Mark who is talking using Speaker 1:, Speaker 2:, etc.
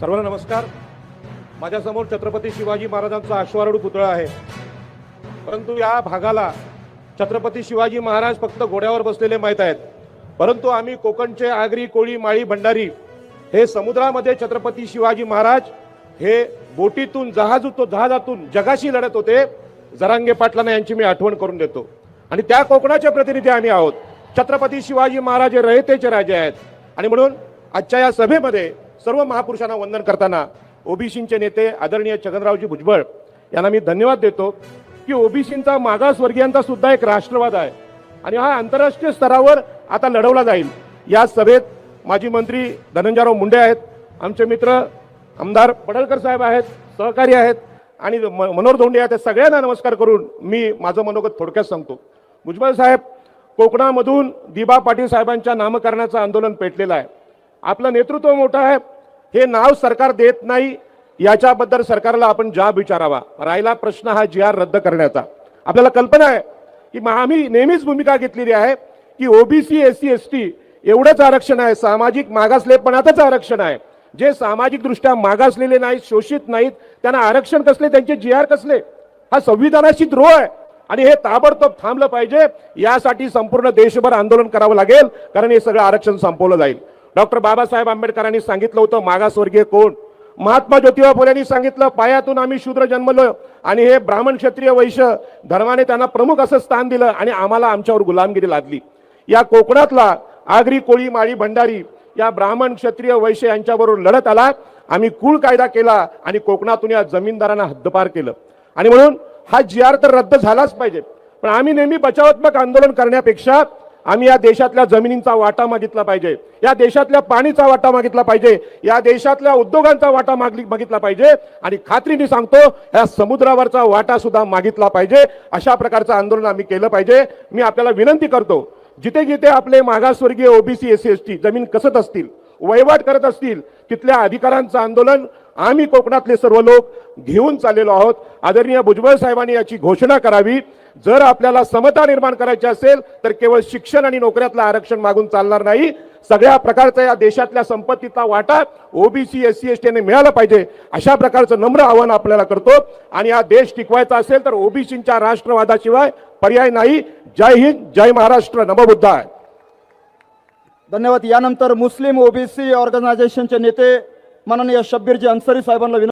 Speaker 1: नमस्कार. माझ्यासमोर छत्रपती शिवाजी महाराजांचा अश्वारूढ पुतळा आहे. परंतु या भागाला छत्रपती शिवाजी महाराज फक्त घोड्यावर बसलेले माहीत आहेत. परंतु आम्ही कोकणचे आगरी कोळी माळी भंडारी हे समुद्रामध्ये छत्रपती शिवाजी महाराज हे बोटीतून जहाजून जहाजातून जगाशी लढत होते जरांगे पाटलांना यांची मी आठवण करून देतो. आणि त्या कोकणाचे प्रतिनिधी आम्ही आहोत. छत्रपती शिवाजी महाराज हे रयतेचे राजे आहेत. आणि म्हणून आजच्या या सभेमध्ये सर्व महापुरुषांना वंदन करताना ओबीसींचे नेते आदरणीय छगनरावजी भुजबळ यांना मी धन्यवाद देतो की ओबीसींचा मागासवर्गीयांचा सुद्धा एक राष्ट्रवाद आहे. आणि हा आंतरराष्ट्रीय स्तरावर आता लढवला जाईल. या सभेत माजी मंत्री धनंजयराव मुंडे आहेत. आमचे मित्र आमदार पडळकर साहेब आहेत सहकारी आहेत. आणि म- मनोहर धोंडे आहेत. त्या सगळ्यांना नमस्कार करून मी माझं मनोगत थोडक्यात सांगतो. भुजबळ साहेब कोकणामधून दिबा पाटील साहेबांच्या नामकरणाचं आंदोलन पेटलेलं आहे. आपलं नेतृत्व मोठं आहे. हे नाव सरकार देत नाही याच्याबद्दल सरकारला आपण जाब विचारावा. राहिला प्रश्न हा जी आर रद्द करण्याचा. आपल्याला कल्पना आहे की मग आम्ही नेहमीच भूमिका घेतलेली आहे की OBC S C S T एवढंच आरक्षण आहे सामाजिक मागासलेपणाचंच आरक्षण आहे. जे सामाजिकदृष्ट्या मागासलेले नाहीत शोषित नाहीत त्यांना आरक्षण कसले त्यांचे जी आर कसले? हा संविधानाशी द्रोह आहे. आणि हे ताबडतोब थांबलं पाहिजे यासाठी संपूर्ण देशभर आंदोलन करावं लागेल कारण हे सगळं आरक्षण संपवलं जाईल. डॉक्टर बाबासाहेब आंबेडकरांनी सांगितलं होतं मागासवर्गीय कोण? महात्मा ज्योतिबा फुलेंनी सांगितलं पायातून आम्ही शूद्र जन्मलो. आणि हे ब्राह्मण क्षत्रिय वैश्य धर्माने त्यांना प्रमुख असं स्थान दिलं आणि आम्हाला आमच्यावर गुलामगिरी लादली. या कोकणातला आगरी कोळी माळी भंडारी या ब्राह्मण क्षत्रिय वैश्य यांच्याबरोबर लढत आला. आम्ही कुळ कायदा केला आणि कोकणातून या जमीनदारांना हद्दपार केलं. आणि म्हणून हा जी आर तर रद्द झालाच पाहिजे. पण आम्ही नेहमी बचावात्मक आंदोलन करण्यापेक्षा आम्ही या देशातल्या जमिनींचा वाटा मागितला पाहिजे. या देशातल्या पाणीचा वाटा मागितला पाहिजे. या देशातल्या उद्योगांचा वाटा मागली मागितला पाहिजे. आणि खात्रीने सांगतो या समुद्रावरचा वाटा सुद्धा मागितला पाहिजे. अशा प्रकारचं आंदोलन आम्ही केलं पाहिजे. मी आपल्याला विनंती करतो जिथे जिथे आपले मागासवर्गीय OBC S C S T जमीन कसत असतील वहिवाट करत असतील तिथल्या अधिकारांचं आंदोलन आम्ही कोकणातले सर्व लोक घेऊन चाललेलो आहोत. आदरणीय भुजबळ साहेबांनी याची घोषणा करावी. जर आपल्याला समता निर्माण करायची असेल तर केवळ शिक्षण आणि नोकऱ्यातलं आरक्षण मागून चालणार नाही. सगळ्या प्रकारचा या देशातल्या संपत्तीचा वाटा ओबीसी एस सी एस टीने मिळाला पाहिजे. अशा प्रकारचं नम्र आव्हान आपल्याला करतो. आणि हा देश टिकवायचा असेल तर ओबीसींच्या राष्ट्रवादाशिवाय पर्याय नाही. जय हिंद जय महाराष्ट्र. नमबुद्ध आहे
Speaker 2: धन्यवाद. यानंतर मुस्लिम ओबीसी ऑर्गनायझेशनचे नेते माननीय शब्बीरजी अन्सरी साहेबांना विनंती